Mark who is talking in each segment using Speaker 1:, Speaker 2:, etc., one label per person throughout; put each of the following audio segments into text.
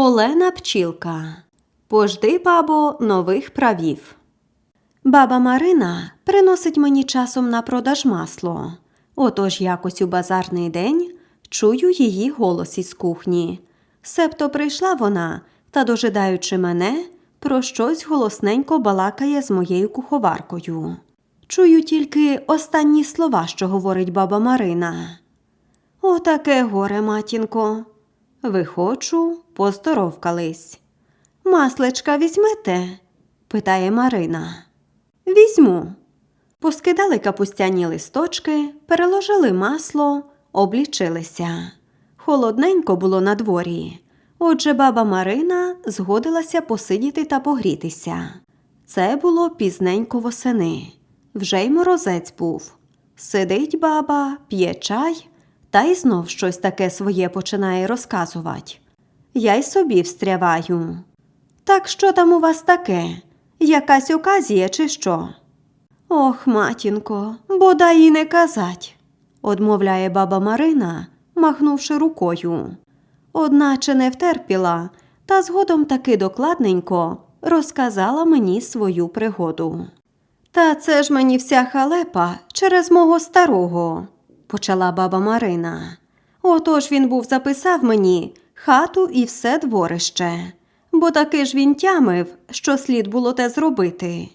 Speaker 1: Олена Пчілка. Пожди, бабо, нових правів. Баба Марина приносить мені часом на продаж масло. Отож якось у базарний день чую її голос із кухні. Себто прийшла вона та, дожидаючи мене, про щось голосненько балакає з моєю куховаркою. Чую тільки останні слова, що говорить баба Марина. Отаке горе, матінко. Виходжу, поздоровкались. Маслечка візьмете? питає Марина. Візьму. Поскидали капустяні листочки, переложили масло, облічилися. Холодненько було на дворі. Отже, баба Марина згодилася посидіти та погрітися. Це було пізненько восени. Вже й морозець був. Сидить баба, п'є чай та й знов щось таке своє починає розказувати. Я й собі встряваю. Так що там у вас таке? Якась оказія чи що? Ох, матінко, бодай і не казать, одмовляє баба Марина, махнувши рукою. Одначе не втерпіла, та згодом таки докладненько розказала мені свою пригоду. Та це ж мені вся халепа через мого старого, почала баба Марина. Отож він був записав мені хату і все дворище, бо таки ж він тямив, що слід було те зробити.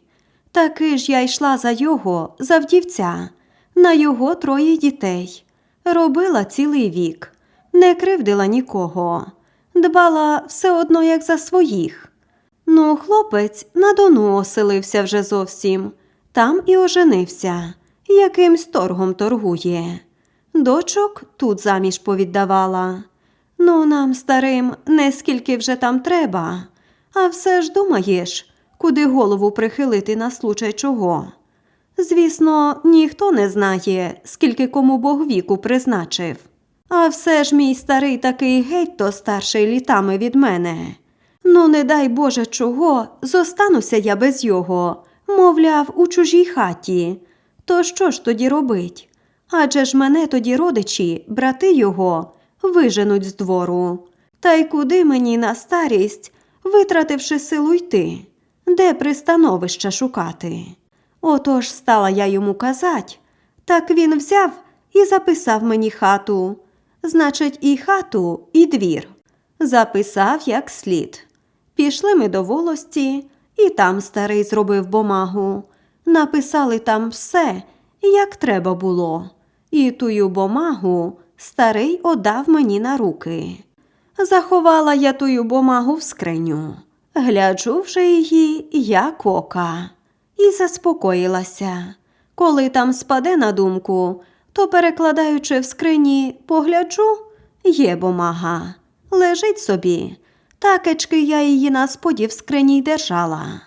Speaker 1: Таки ж я йшла за його, за вдівця, на його троє дітей. Робила цілий вік, не кривдила нікого, дбала все одно, як за своїх. Ну, хлопець на дону оселився вже зовсім, там і оженився, якимсь торгом торгує. Дочок тут заміж повіддавала. Ну, нам, старим, не скільки вже там треба, а все ж думаєш, куди голову прихилити на случай чого. Звісно, ніхто не знає, скільки кому Бог віку призначив. А все ж мій старий такий геть то старший літами від мене. Ну, не дай Боже чого, зостануся я без його, мовляв, у чужій хаті. То що ж тоді робить? Адже ж мене тоді родичі, брати його, виженуть з двору. Та й куди мені на старість, витративши силу йти? Де пристановище шукати? Отож стала я йому казать, так він взяв і записав мені хату. Значить, і хату, і двір. Записав як слід. Пішли ми до волості, і там старий зробив бумагу. Написали там все, як треба було. І тую бумагу старий одав мені на руки. Заховала я тую бумагу в скриню. Гляджу вже її, як ока, і заспокоїлася. Коли там спаде на думку, то, перекладаючи в скрині, погляджу, є бумага. Лежить собі. Такечки я її на споді в скрині й держала.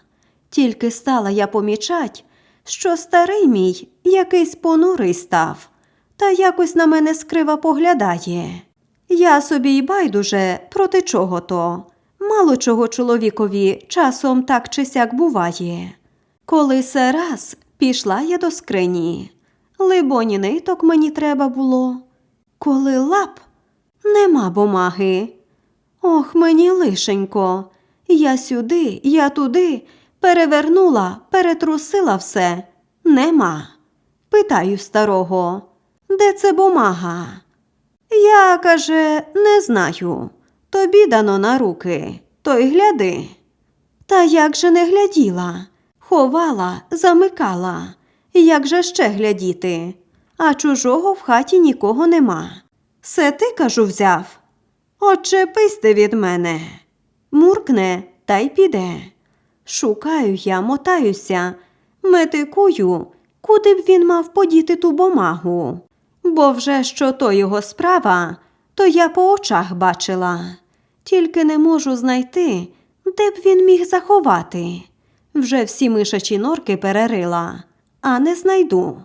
Speaker 1: Тільки стала я помічать, що старий мій якийсь понурий став, та якось на мене скрива поглядає. Я собі й байдуже проти чого то. Мало чого чоловікові часом так чи сяк буває. Коли се раз пішла я до скрині. Либоні ниток мені треба було. Коли лап, нема бумаги. Ох, мені лишенько. Я сюди, я туди, перевернула, перетрусила все. Нема. Питаю старого, де це бумага? Я, каже, не знаю. Тобі дано на руки, то й гляди. Та як же не гляділа? Ховала, замикала. Як же ще глядіти? А чужого в хаті нікого нема. Се ти, кажу, взяв. Отчепись ти від мене. Муркне та й піде. Шукаю я, мотаюся, метикую, куди б він мав подіти ту бумагу. Бо вже що то його справа, то я по очах бачила. Тільки не можу знайти, де б він міг заховати. Вже всі мишачі норки перерила, а не знайду.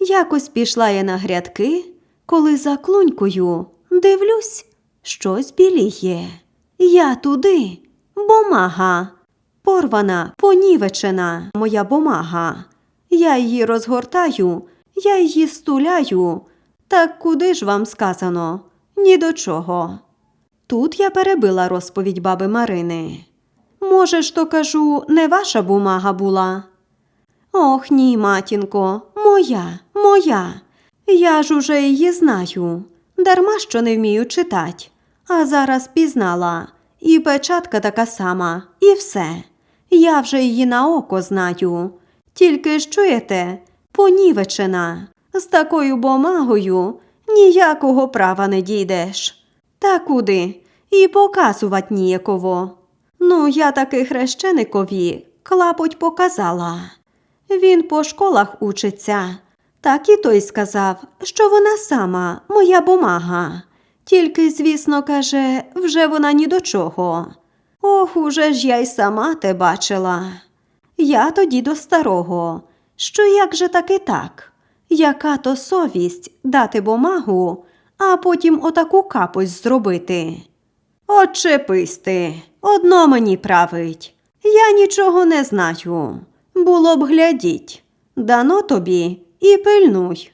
Speaker 1: Якось пішла я на грядки, коли за клунькою дивлюсь, щось біліє. Я туди, бумага. Порвана, понівечена моя бумага. Я її розгортаю, я її стуляю. Так куди ж вам сказано? Ні до чого. тут я перебила розповідь баби Марини. Може ж, то кажу, не ваша бумага була? Ох, ні, матінко, моя, моя. Я ж уже її знаю. Дарма що не вмію читати. А зараз пізнала. І печатка така сама, і все. Я вже її на око знаю. Тільки ж чуєте, понівечена. З такою бумагою ніякого права не дійдеш. Та куди? І показувати ніяково. Ну, я таки хрещеникові клапоть показала. Він по школах учиться. Так і той сказав, що вона сама, моя бумага. Тільки, звісно, каже, вже вона ні до чого. Ох, уже ж я й сама те бачила. Я тоді до старого. Що як же таки так? Яка то совість дати бумагу, а потім отаку капось зробити? Отчепись ти, одно мені править. Я нічого не знаю. Було б глядіть. Дано тобі і пильнуй.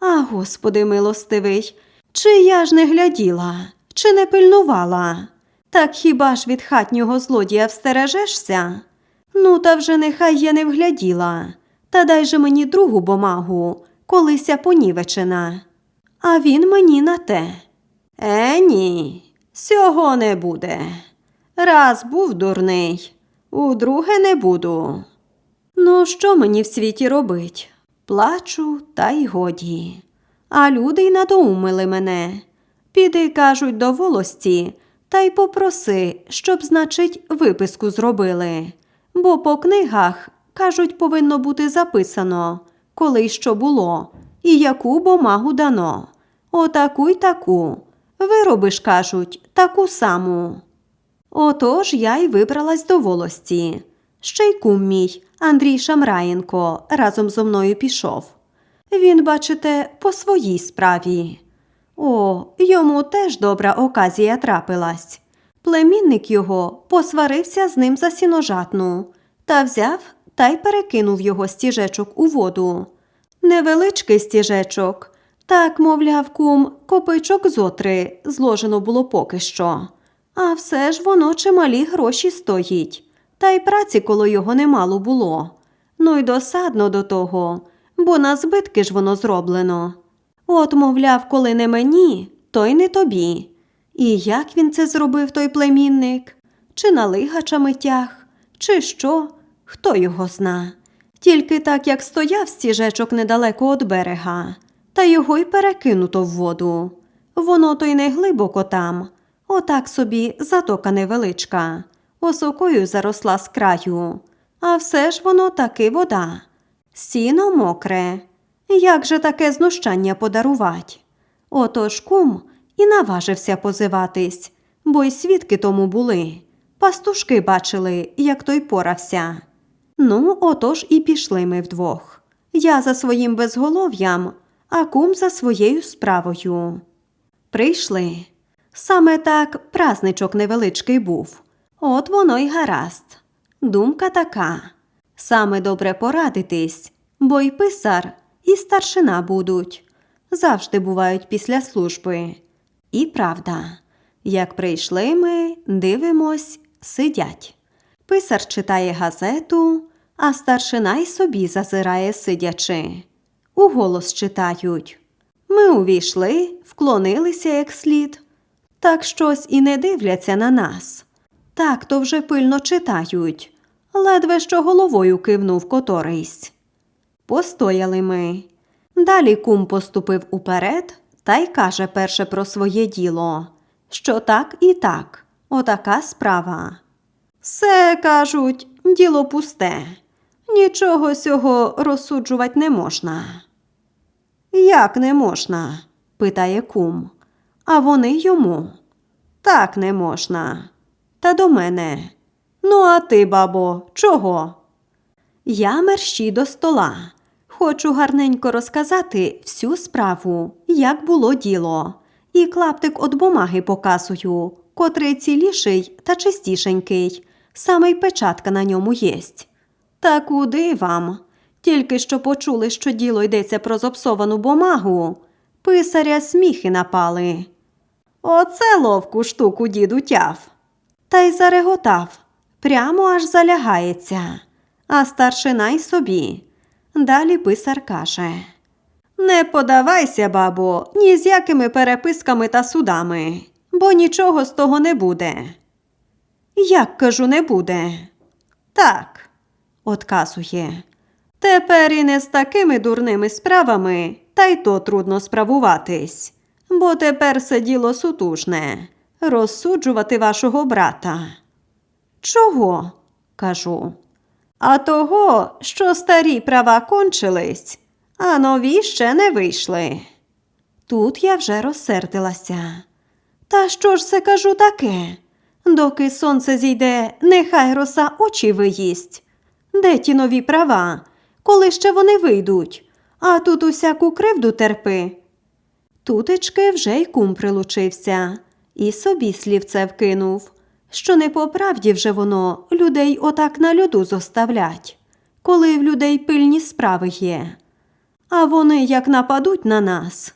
Speaker 1: А, господи милостивий, чи я ж не гляділа, чи не пильнувала? Так хіба ж від хатнього злодія встережешся? Ну, та вже нехай я не вгляділа. Та дай же мені другу бумагу, колися понівечена. А він мені на те. Е, ні, сього не буде. Раз був дурний, удруге не буду. Ну, що мені в світі робить? Плачу, та й годі. А люди й надоумили мене. Піди, кажуть, до волості, та й попроси, щоб, значить, виписку зробили. Бо по книгах, кажуть, повинно бути записано, коли й що було, і яку бумагу дано. Отаку й таку. Виробиш, кажуть, таку саму. Отож я й вибралась до волості. Ще й кум мій, Андрій Шамраєнко, разом зо мною пішов. Він, бачите, по своїй справі. О, йому теж добра оказія трапилась. Племінник його посварився з ним за сіножатну та взяв та й перекинув його стіжечок у воду. Невеличкий стіжечок, так, мовляв, кум, копичок зотри зложено було поки що. А все ж воно чималі гроші стоїть, та й праці коло його немало було. Ну й досадно до того, бо на збитки ж воно зроблено. От, мовляв, коли не мені, то й не тобі. І як він це зробив, той племінник? Чи на лигачами тяг, чи що? Хто його зна? Тільки так, як стояв стіжечок недалеко від берега, та його й перекинуто в воду. Воно то й не глибоко там, отак собі затока невеличка, осокою заросла з краю, а все ж воно таки вода. Сіно мокре. Як же таке знущання подарувати? Отож кум і наважився позиватись, бо й свідки тому були. Пастушки бачили, як той порався. Ну, отож і пішли ми вдвох. Я за своїм безголов'ям, а кум за своєю справою. Прийшли. Саме так празничок невеличкий був. От воно й гаразд. Думка така. Саме добре порадитись, бо й писар, і старшина будуть. Завжди бувають після служби. І правда, як прийшли ми, дивимось, сидять. Писар читає газету, а старшина й собі зазирає сидячи. Уголос читають. Ми увійшли, вклонилися як слід, так щось і не дивляться на нас. Так то вже пильно читають, ледве що головою кивнув которийсь. Постояли ми. Далі кум поступив уперед та й каже перше про своє діло, що так і так, отака справа. Все, кажуть, діло пусте, нічого сього розсуджувати не можна. Як не можна? питає кум. А вони йому. Так не можна. Та до мене. Ну, а ти, бабо, чого? Я мерщій до стола. Хочу гарненько розказати всю справу, як було діло, і клаптик от бумаги показую, котрий ціліший та чистішенький, саме й печатка на ньому єсть. Та куди вам? Тільки що почули, що діло йдеться про зопсовану бумагу, писаря сміхи напали. Оце ловку штуку діду тяв. Та й зареготав, прямо аж залягається, а старшина й собі. Далі писар каже. Не подавайся, бабо, ні з якими переписками та судами, бо нічого з того не буде. Як кажу, не буде. Так, отказує. Тепер і не з такими дурними справами, та й то трудно справуватись, бо тепер це діло сутужне розсуджувати вашого брата. Чого? кажу. А того, що старі права кончились, а нові ще не вийшли. Тут я вже розсердилася. Та що ж це кажу таке? Доки сонце зійде, нехай роса очі виїсть. Де ті нові права? Коли ще вони вийдуть? А тут усяку кривду терпи. Тутечки вже й кум прилучився, і собі слівце вкинув, що не по правді вже воно людей отак на льоду зоставлять, коли в людей пильні справи є. А вони як нападуть на нас.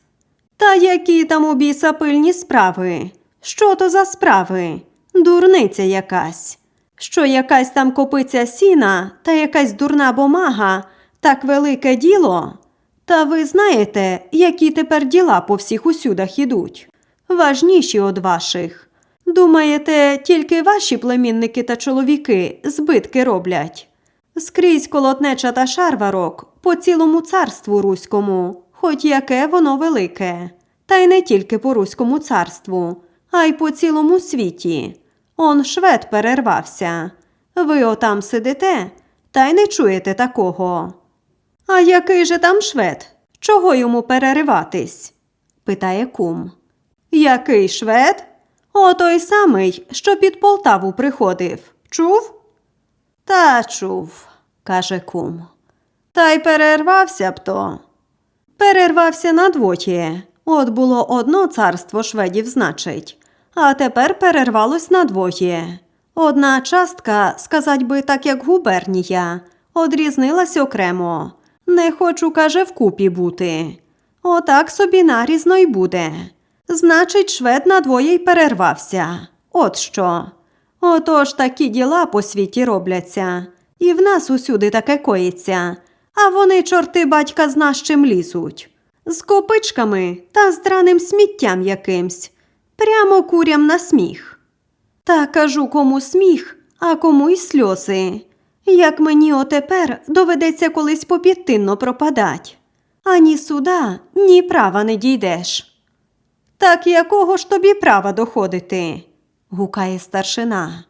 Speaker 1: Та які там у біса пильні справи? Що то за справи? Дурниця якась. Що якась там копиця сіна та якась дурна бумага, так велике діло. Та ви знаєте, які тепер діла по всіх усюдах ідуть? Важніші од ваших. Думаєте, тільки ваші племінники та чоловіки збитки роблять? Скрізь колотнеча та шарварок по цілому царству руському, хоч яке воно велике, та й не тільки по руському царству, а й по цілому світі. Он швед перервався. Ви отам сидите, та й не чуєте такого. А який же там швед? Чого йому перериватись? питає кум. Який швед? О той самий, що під Полтаву приходив. Чув? Та чув, каже кум. Та й перервався б то. Перервався надвоє. От було одно царство шведів, значить, а тепер перервалось на двоє. Одна частка, сказать би, так як губернія, одрізнилась окремо. Не хочу, каже, вкупі бути. Отак собі нарізно й буде. Значить, швед на двоє й перервався. От що. Отож такі діла по світі робляться, і в нас усюди таке коїться, а вони, чорти батька, з чим лізуть. З копичками та з драним сміттям якимсь, прямо курям на сміх. Та кажу кому сміх, а кому й сльози. Як мені отепер доведеться колись попідтинно пропадать. Ані суда, ні права не дійдеш. Так якого ж тобі права доходити? гукає старшина.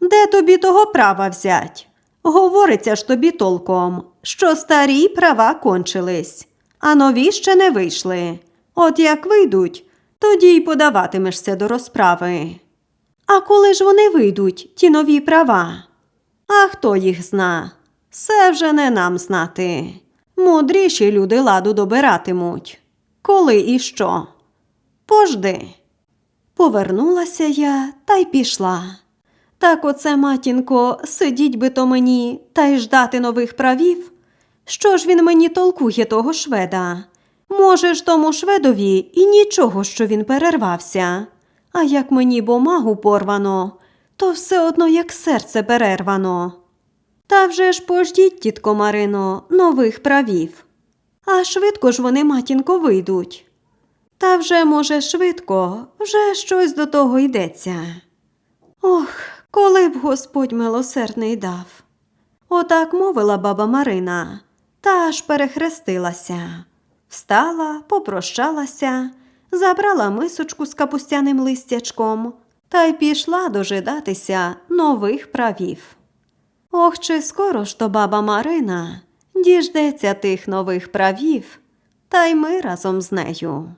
Speaker 1: Де тобі того права взять? Говориться ж тобі толком, що старі права кончились, а нові ще не вийшли. От як вийдуть, тоді й подаватимешся до розправи. А коли ж вони вийдуть, ті нові права? А хто їх зна? Це вже не нам знати. Мудріші люди ладу добиратимуть. Коли і що? Пожди. Повернулася я та й пішла. Так оце, матінко, сидіть би то мені та й ждати нових правів. Що ж він мені толкує того шведа? Може ж тому шведові і нічого, що він перервався. А як мені бумагу порвано, то все одно як серце перервано. Та вже ж пождіть, тітко Марино, нових правів. А швидко ж вони, матінко, вийдуть. Та вже, може, швидко, вже щось до того йдеться. Ох, коли б Господь милосердний дав. Отак мовила баба Марина, та аж перехрестилася. Встала, попрощалася, забрала мисочку з капустяним листячком та й пішла дожидатися нових правів. Ох, чи скоро ж то баба Марина діждеться тих нових правів, та й ми разом з нею.